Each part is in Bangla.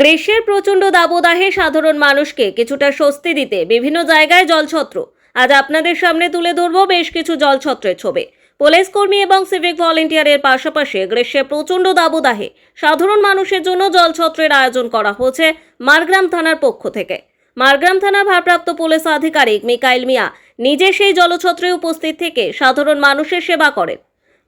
গ্রীষ্মের প্রচণ্ড দাবদাহে সাধারণ মানুষকে কিছুটা স্বস্তি দিতে বিভিন্ন জায়গায় জলছত্র। আজ আপনাদের সামনে তুলে ধরব বেশ কিছু জলছত্রের ছবি। পুলিশ কর্মী এবং সিভিক ভলেন্টিয়ারের পাশাপাশি গ্রীষ্মে প্রচণ্ড দাবদাহে সাধারণ মানুষের জন্য জলছত্রের আয়োজন করা হয়েছে মারগ্রাম থানার পক্ষ থেকে। মারগ্রাম থানার ভারপ্রাপ্ত পুলিশ আধিকারিক মিকাইল মিয়া নিজে সেই জলছত্রে উপস্থিত থেকে সাধারণ মানুষের সেবা করেন।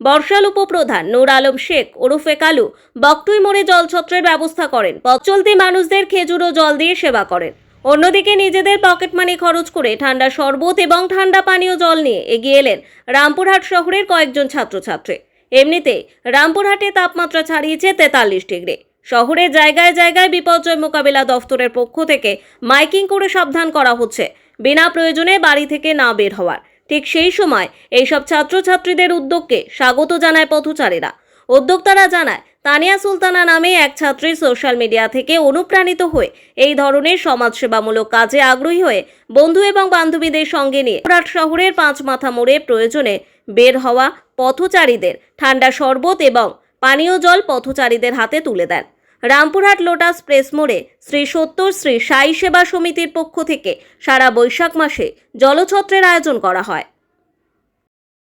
বর্ষাল উপপ্রধান নূর আলম শেখ, ওরফে কালু বকটুই মোড়ে জলছত্রের ব্যবস্থা করেন। পথ চলতি মানুষদের খেজুর ও জল দিয়ে সেবা করেন। অন্যদিকে নিজেদের পকেট মানি খরচ করে ঠান্ডা শরবত এবং ঠান্ডা পানীয় জল নিয়ে এগিয়ে এলেন রামপুরহাট শহরের কয়েকজন ছাত্রছাত্রী। এমনিতে রামপুরহাটে তাপমাত্রা ছাড়িয়েছে তেতাল্লিশ ডিগ্রি। শহরের জায়গায় জায়গায় বিপর্যয় মোকাবিলা দফতরের পক্ষ থেকে মাইকিং করে সাবধান করা হচ্ছে। বিনা প্রয়োজনে বাড়ি থেকে না বের হওয়ার। ঠিক সেই সময় এইসব ছাত্রছাত্রীদের উদ্যোগকে স্বাগত জানায় পথচারীরা। উদ্যোক্তারা জানায়, তানিয়া সুলতানা নামে এক ছাত্রী সোশ্যাল মিডিয়া থেকে অনুপ্রাণিত হয়ে এই ধরনের সমাজসেবামূলক কাজে আগ্রহী হয়ে বন্ধু এবং বান্ধবীদের সঙ্গে নিয়ে রাট শহরের পাঁচ মাথা মোড়ে প্রয়োজনে বের হওয়া পথচারীদের ঠান্ডা শরবত এবং পানীয় জল পথচারীদের হাতে তুলে দেন। রামপুরহাট লোটাস প্রেস মোড়ে শ্রী সত্তর শ্রী সাই সেবা সমিতির পক্ষ থেকে সারা বৈশাখ মাসে জলছত্রের আয়োজন করা হয়।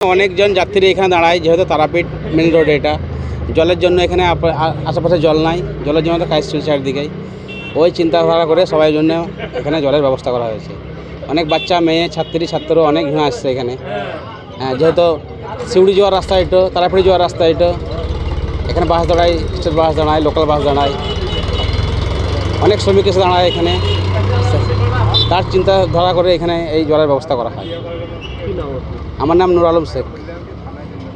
অনেকজন যাত্রী এখানে দাঁড়ায় যেহেতু তারাপীঠ মেন রোড এটা। জলের জন্য এখানে আশেপাশে জল নাই জলের জন্য তো কাজ চলছে চারদিকেই। ওই চিন্তাধারা করে সবাই জন্য এখানে জলের ব্যবস্থা করা হয়েছে। অনেক বাচ্চা মেয়ে ছাত্রী ছাত্র অনেক জন আসছে এখানে। হ্যাঁ, যেহেতু সিউড়ি যাওয়ার রাস্তা এটা তারাপীঠ যাওয়ার রাস্তা এটা এখানে বাস দাঁড়ায়, স্টেট বাস দাঁড়ায়, লোকাল বাস দাঁড়ায়। অনেক শ্রমিক এসে দাঁড়ায় এখানে। তার চিন্তাধারা করে এখানে এই জলের ব্যবস্থা করা হয়। আমার নাম নুর আলম শেখ।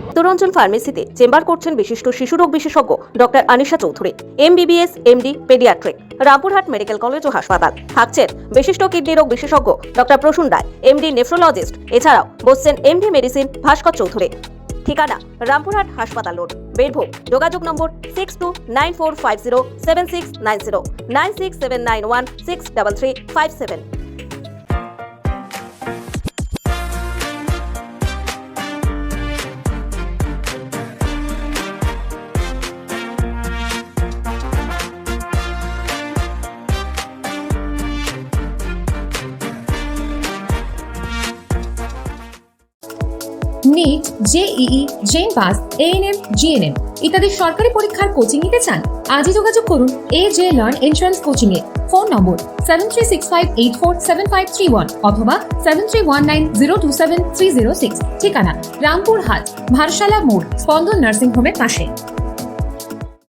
উত্তরাঞ্চল ফার্মেসিতে চেম্বার করছেন বিশিষ্ট শিশুরোগ বিশেষজ্ঞ doctor Anisha Chowdhury, MBBS, MD, paediatric, Rampurhat medical college ও হাসপাতাল। থাকছেন বিশিষ্ট কিডনি রোগ বিশেষজ্ঞ doctor Prasun Roy, MD nephrologist, এছাড়াও বসছেন এমডি মেডিসিন ভাস্কর চৌধুরী। ঠিকানা রামপুরহাট হাসপাতাল রোড, বীরভূম। যোগাযোগ number six two nine four five zero seven six nine zero nine six seven nine one six double three five seven NEET JEE gen pass ANM GNM ইত্যাদি সরকারি পরীক্ষার কোচিং নিতে চান, আজই যোগাযোগ করুন A J learn entrance coaching A. Phone number seven three six five eight four seven five three one অথবা seven three one nine zero two seven three zero six ঠিকানা রামপুর হাট ভারসালা মোড়, স্পন্দন নার্সিং হোমের পাশে।